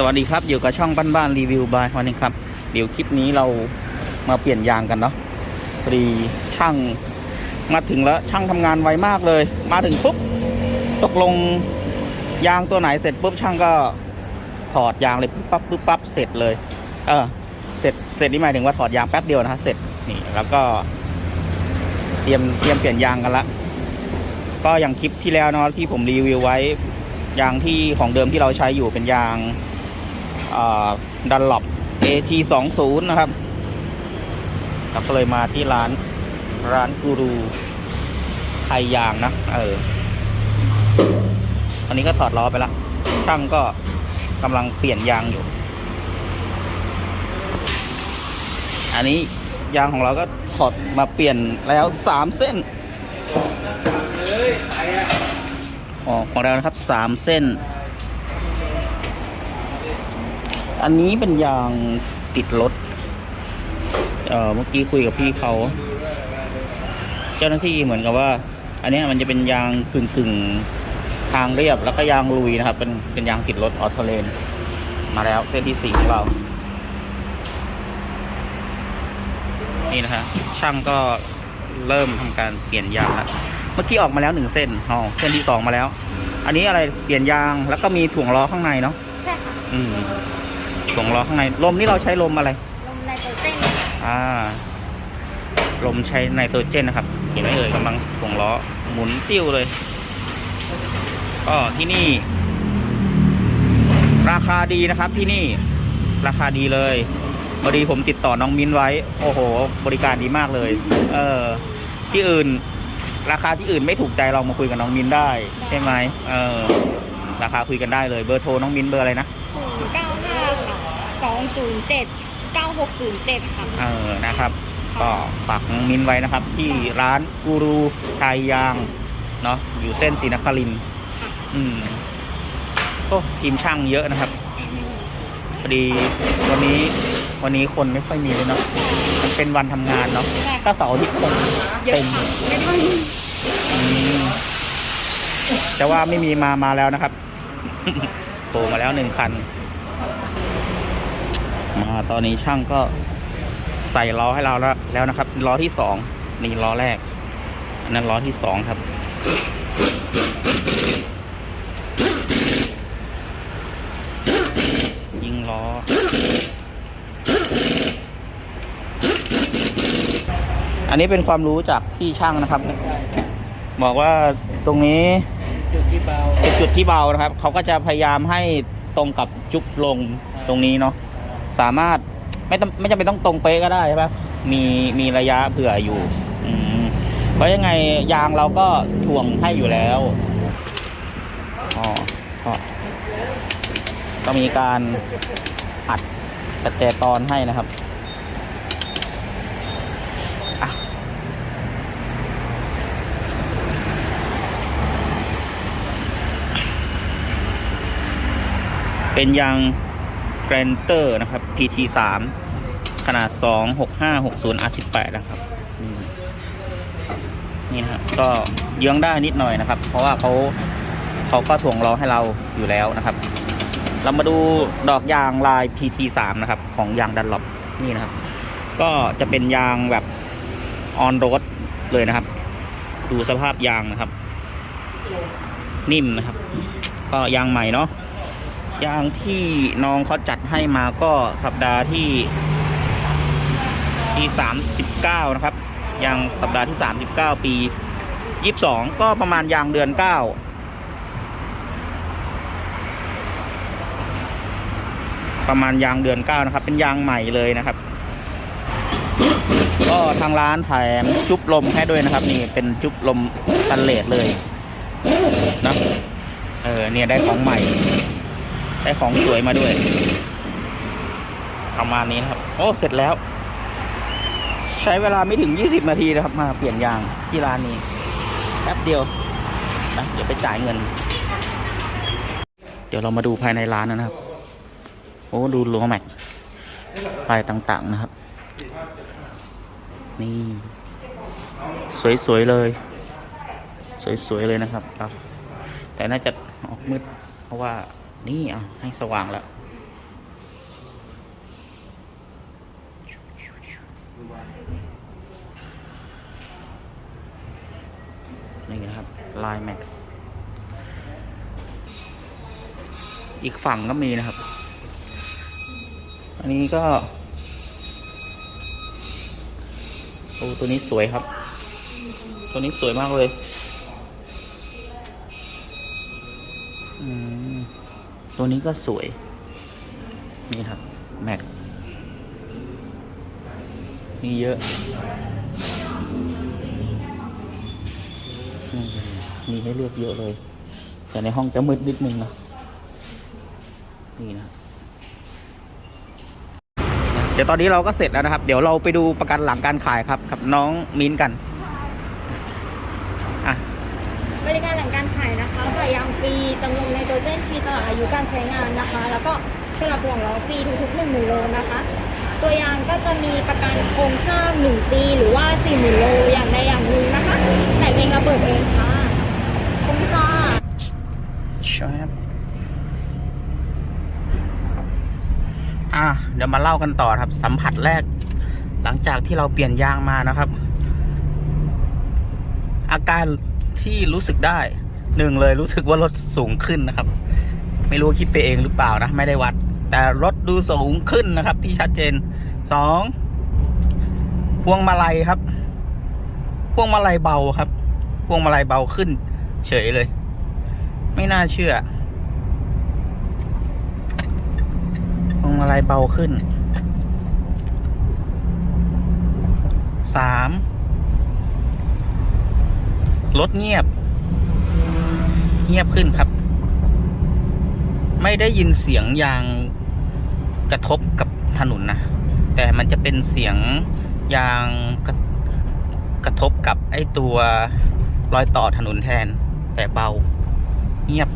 สวัสดีครับ อยู่กับช่องบ้านบ้านรีวิวบายวันนี้ครับ เดี๋ยวคลิปนี้เรามาเปลี่ยนยางกันเนาะพอดีช่างมาถึงแล้วช่างทำงานไวมากเลย มาถึงปุ๊บตกลงยางตัวไหนเสร็จปุ๊บช่างก็ถอดยางเลยปุ๊บปั๊บปุ๊บปั๊บเสร็จเลย เออเสร็จเสร็จนี่หมายถึงว่าถอดยางแป๊บเดียวนะฮะเสร็จนี่แล้วก็ เตรียมเตรียมเปลี่ยนยางกันละก็อย่างคลิปที่แล้วเนาะที่ผมรีวิวไว้ยางที่ของเดิมที่เราใช้อยู่เป็นยาง ดันหลบ AT 2 0 นะครับเราก็เลยมาที่ร้านร้านกูรูไทยยางนะ เออ อันนี้ก็ถอดล้อไปแล้ว ช่างก็กำลังเปลี่ยนยางอยู่ อันนี้ยางของเราก็ถอดมาเปลี่ยนแล้วสามเส้นออกของเรานะครับสามเส้น อันนี้เป็นยางติดรถ เอ่อ เมื่อกี้คุยกับพี่เขา เจ้าหน้าที่เหมือนกับว่า อันเนี้ยมันจะเป็นยางกึ่งกึ่งๆทางเรียบแล้วก็ยางลุยนะครับ เป็นเป็นยางติดรถออโตเลน มาแล้วเส้นที่สี่ของเรา นี่นะฮะช่างก็เริ่มทำการเปลี่ยนยางแล้วเมื่อกี้ออกมาแล้วหนึ่งเส้นอ๋อเส้นที่สองมาแล้ว อันนี้อะไรเปลี่ยนยางแล้วก็มีถ่วงล้อข้างในเนาะใช่ค่ะอืม ถ่วงล้อข้างในลมนี่เราใช้ลมอะไร ลมไนโตรเจนอ่า ลมใช้ไนโตรเจนนะครับ เห็นไหมเอ่ยกำลังถ่วงล้อหมุนติ้วเลย ก็ที่นี่ ราคาดีนะครับที่นี่ ราคาดีเลยพอดีผมติดต่อน้องมิ้นไว้ โอ้โห บริการดีมากเลย เออ ที่อื่น ราคาที่อื่นไม่ถูกใจเรามาคุยกับน้องมิ้นได้ ใช่ไหมเออ ราคาคุยกันได้เลย เบอร์โทรน้องมิ้นเบอร์อะไรนะ ศูนย์เก้าห้าค่ะสอง ศูนย์เจ็ดเก้าหกศูนย์เจ็ดค่ะ เออนะครับ ก็ฝากน้องมิ้นไว้นะครับ ที่ร้านกูรูไทยยางเนาะอยู่เส้นศรีนครินทร์อืมโอ้ทีมช่างเยอะนะครับพอดีวันนี้วันนี้คนไม่ค่อยมีเลยเนาะมันเป็นวันทำงานเนาะใช่ถ้าเสาร์อาทิตย์คนเยอะเต็มค่ะไม่ค่อยอืมแต่ว่าไม่มีมามาแล้วนะครับโผล่มาแล้วหนึ่งคัน มาตอนนี้ช่างก็ใส่ล้อให้เราแล้วแล้วนะครับล้อที่สองนี่ล้อแรก อันนั้นล้อที่สองครับยิงล้อ อันนี้เป็นความรู้จากพี่ช่างนะครับ บอกว่าตรงนี้จุดที่เบาเป็นจุดที่เบานะครับ เขาก็จะพยายามให้ตรงกับจุกลงตรงนี้เนาะ สามารถไม่ต้องไม่จำเป็นต้องตรงเป๊ะก็ได้ใช่ปะมีมีระยะเผื่ออยู่อืมเพราะยังไงยางเราก็ถ่วงให้อยู่แล้วอ๋อก็ก็มีการอัดกระแจตอนให้นะครับเป็นยาง แกรนเตอร์นะครับ PT 3 ขนาด 2 6 5 6 0 R 18 นะครับนี่นะครับก็เยื้องได้นิดหน่อยนะครับ เพราะว่าเขาเขาก็ถ่วงล้อให้เราอยู่แล้วนะครับ เรามาดูดอกยางลาย PT 3 นะครับ ของยางดันหลบนี่นะครับ ก็จะเป็นยางแบบออนโรดเลยนะครับ ดูสภาพยางนะครับ นิ่มนะครับ ก็ยางใหม่เนาะ ยางที่น้องเขาจัดให้มาก็สัปดาห์ที่ที่สามสิบเก้านะครับ ยางสัปดาห์ที่สามสิบเก้าปียี่สิบสองก็ประมาณยางเดือนเก้าประมาณยางเดือนเก้านะครับ เป็นยางใหม่เลยนะครับ ก็ทางร้านแถมจุบลมให้ด้วยนะครับ นี่เป็นจุบลมสแตันเลสเลยนะเออเนี่ยได้ของใหม่ ได้ของสวยมาด้วยประมาณนี้นะครับ โอ้ เสร็จแล้ว ใช้เวลาไม่ถึง 20 นาทีนะครับ มาเปลี่ยนยางที่ร้านนี้แป๊บเดียวนะเดี๋ยวไปจ่ายเงิน เดี๋ยวเรามาดูภายในร้านนะครับ โอ้ดูรั้วแม็กไฟต่างๆนะครับ นี่ สวยๆเลย สวยๆเลยนะครับครับ แต่น่าจะออกมืดเพราะว่า นี่อะให้สว่างแล้วนี่นะครับลายแม็กซ์อีกฝั่งก็มีนะครับ อันนี้ก็โอ้ตัวนี้สวยครับ ตัวนี้สวยมากเลย อืม ตัวนี้ก็สวย นี่ครับ แม็ก มีเยอะ มีให้เลือกเยอะเลย แต่ในห้องจะมืดนิดนึงนะนี่นะเดี๋ยวตอนนี้เราก็เสร็จแล้วนะครับ เดี๋ยวเราไปดูประกันหลังการขายครับ กับน้องมิ้นกันอะบริการหลังการขายนะคะปล่อยยางฟรีเติมลม เจนฟรีตลอดอายุการใช้งานนะคะ แล้วก็สลับห่วงล้อฟรีทุกๆหนึ่งหมื่นโลนะคะ ตัวยางก็จะมีประกันโครงสร้างหนึ่งปี หรือว่าสี่หมื่นโลอย่างใดอย่างหนึ่งนะคะ แต่เองระเบิดเองค่ะคุ้มค่ะครับอะเดี๋ยวมาเล่ากันต่อครับ สัมผัสแรก หลังจากที่เราเปลี่ยนยางมานะครับ อาการที่รู้สึกได้ หนึ่งเลยรู้สึกว่ารถสูงขึ้นนะครับ ไม่รู้คิดไปเองหรือเปล่านะ ไม่ได้วัด แต่รถดูสูงขึ้นนะครับ ที่ชัดเจนสองพวงมาลัยครับ พวงมาลัยเบาครับ พวงมาลัยเบาขึ้น เฉยเลย ไม่น่าเชื่อ พวงมาลัยเบาขึ้นสามรถเงียบ เงียบขึ้นครับ ไม่ได้ยินเสียงยางกระทบกับถนนนะ แต่มันจะเป็นเสียงยางกระกระทบกับไอ้ตัวรอยต่อถนนแทน แต่เบาเงียบ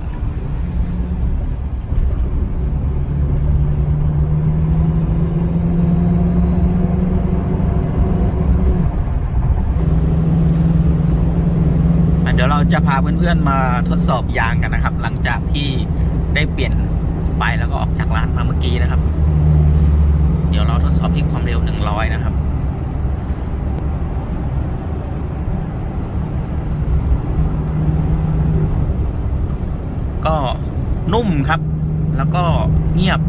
อะเดี๋ยวเรา จะพาเพื่อนๆมาทดสอบยางกันนะครับ หลังจากที่ได้เปลี่ยนไปแล้วก็ออกจากร้านมาเมื่อกี้นะครับ เดี๋ยวเราทดสอบที่ความเร็ว 100 นะครับก็นุ่มครับ แล้วก็เงียบ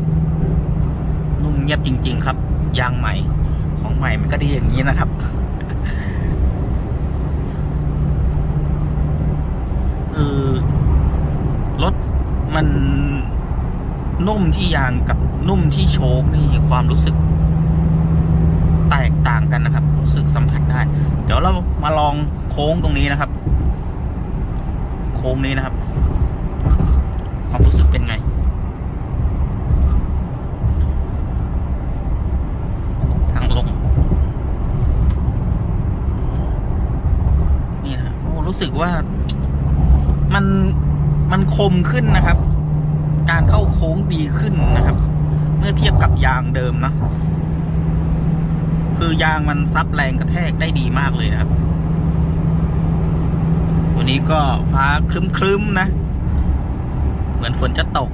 นุ่มเงียบจริง ๆ ครับ ยางใหม่ของใหม่มันก็ดีอย่างนี้นะครับ คือรถมันนุ่มที่ยางกับนุ่มที่โชคนี่ความรู้สึก แตกต่างกันนะครับ รู้สึกสัมผัสได้ เดี๋ยวเรามาลองโค้งตรงนี้นะครับ โค้งนี้นะครับ ความรู้สึกเป็นไงทางลงนี่นะโอ้รู้สึกว่า มันมันคมขึ้นนะครับ การเข้าโค้งดีขึ้นนะครับ เมื่อเทียบกับยางเดิมนะคือยางมันซับแรงกระแทกได้ดีมากเลยนะครับ วันนี้ก็ฟ้าครึ้มๆนะ เหมือนฝนจะตก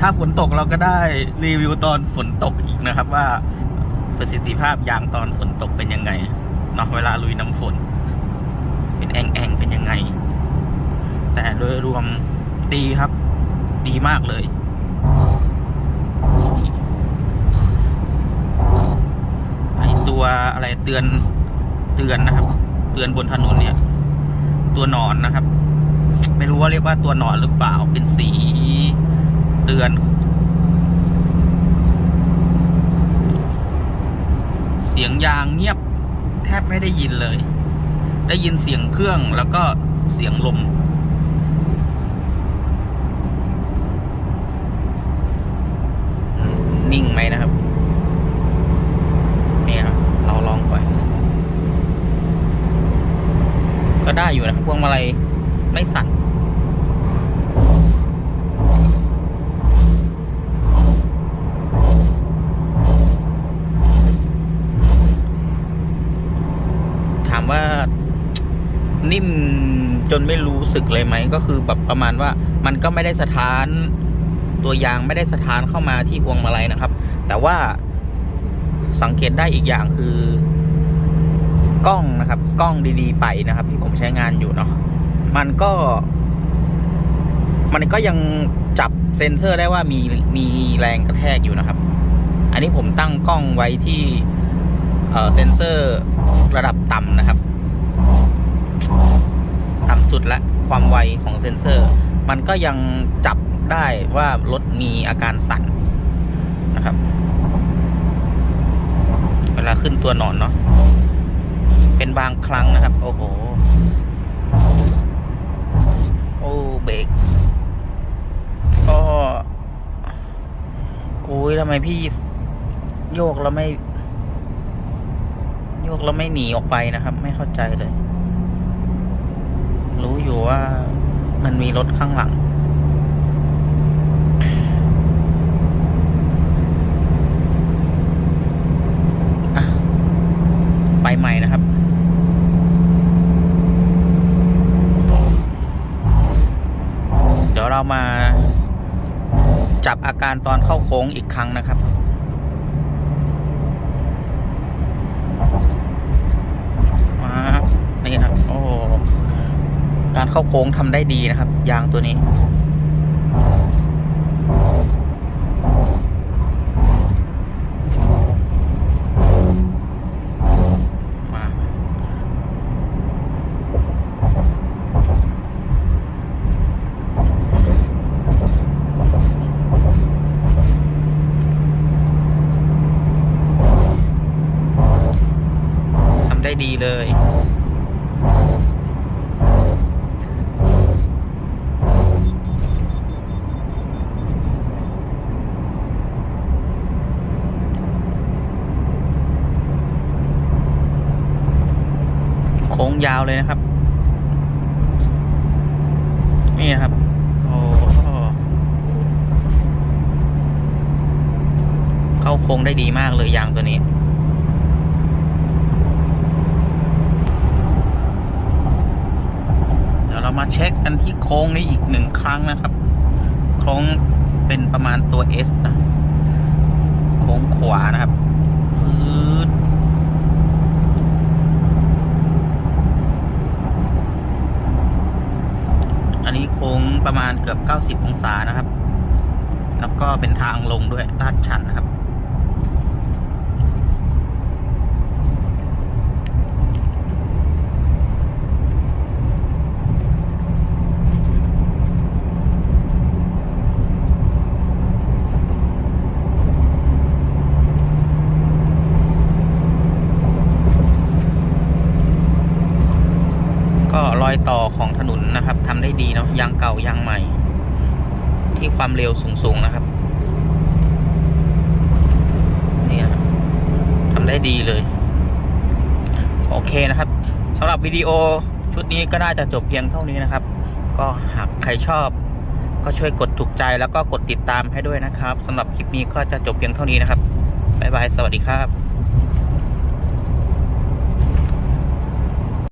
ถ้าฝนตกเราก็ได้รีวิวตอนฝนตกอีกนะครับ ว่าประสิทธิภาพยางตอนฝนตกเป็นยังไงเนาะเวลาลุยน้ำฝน เป็นแอ่งเป็นยังไง แต่โดยรวมดีครับ ดีมากเลยไอตัวอะไรเตือนเตือนนะครับ เตือนบนถนนเนี่ย ตัวหนอนนะครับ ไม่รู้ว่าเรียกว่าตัวหนอนหรือเปล่าเป็นสีเตือน เสียงยางเงียบแทบไม่ได้ยินเลย ได้ยินเสียงเครื่องแล้วก็เสียงลม นิ่งไหมนะครับนี่ครับเราลองปล่อยก็ได้อยู่นะครับพวงมาลัยไม่สั่นถามว่านิ่มจนไม่รู้สึกเลยไหมก็คือแบบประมาณว่ามันก็ไม่ได้สถาน ตัวยางไม่ได้สถานเข้ามาที่พวงมาลัยนะครับ แต่ว่าสังเกตได้อีกอย่างคือกล้องนะครับ กล้องดีๆ ไปนะครับ ที่ผมใช้งานอยู่เนาะมันก็ มันก็ยังจับเซ็นเซอร์ได้ว่ามีมีแรงกระแทกอยู่นะครับ อันนี้ผมตั้งกล้องไว้ที่เอ่อเซ็นเซอร์ระดับต่ำนะครับ ต่ำสุดและความไวของเซ็นเซอร์ มันก็ยังจับ ได้ว่ารถมีอาการสั่นนะครับ เวลาขึ้นตัวหนอนเนาะเป็นบางครั้งนะครับ โอ้โห โอ้เบรกก็โอ้ยทำไมพี่โยกแล้วไม่โยกแล้วไม่หนีออกไปนะครับ ไม่เข้าใจเลย รู้อยู่ว่ามันมีรถข้างหลัง ไปใหม่นะครับเดี๋ยวเรามาจับอาการตอนเข้าโค้งอีกครั้งนะครับมานี่ครับโอ้การเข้าโค้งทำได้ดีนะครับ ยางตัวนี้ มา ทำได้ดีเลย โค้ง ยาวเลยนะครับ นี่นะครับ โอ้เข้าโค้งได้ดีมากเลยยางตัวนี้เดี๋ยวเรามาเช็คกันที่โค้งนี้อีกหนึ่งครั้งนะครับ โค้งเป็นประมาณตัว S นะ โค้งขวานะครับปื๊ดอันนี้ โค้งประมาณเกือบ 90 องศานะครับ แล้วก็เป็นทางลงด้วยลาดชันนะครับ ก็รอยต่อของ ยางเก่ายางใหม่ ที่ความเร็วสูงๆนะครับ นี่นะทำได้ดีเลย โอเคนะครับสำหรับวิดีโอชุดนี้ก็น่าจะจบเพียงเท่านี้นะครับ ก็หากใครชอบ ก็ช่วยกดถูกใจแล้วก็กดติดตามให้ด้วยนะครับสำหรับคลิปนี้ก็จะจบเพียงเท่านี้นะครับบ๊ายบาย สวัสดีครับ